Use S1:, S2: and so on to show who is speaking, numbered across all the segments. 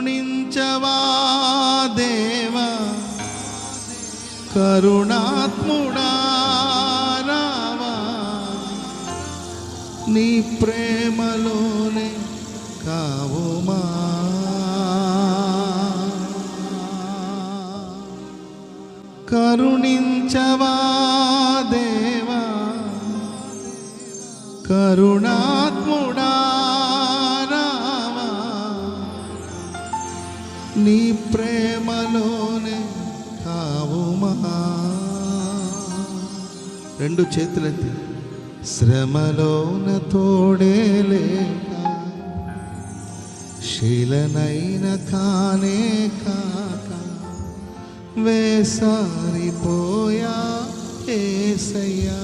S1: కరుణించవా దేవా? కరుణాత్ముడా రావా? నీ ప్రేమలోనే కావుమా? కరుణించవా దేవా? కరుణాత్ముడా నీ ప్రేమలోనే కావుమా. రెండు చేతులెత్తి. శ్రమలోన తోడే లేక శిలనైన కానే కాక వేసారిపోయా ఏసయ్యా.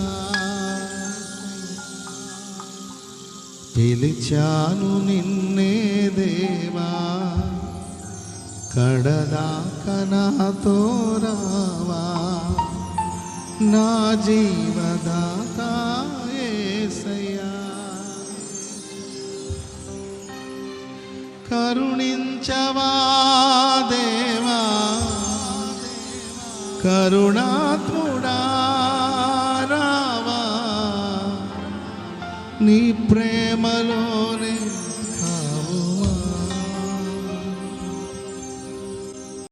S1: పిలిచాను నిన్నే దేవా. కడదాక నాతో రావా నా జీవదాత యేసయ్యా కరుణించవా దేవా కరుణాత్ముడా రావా నీ ప్రేమలో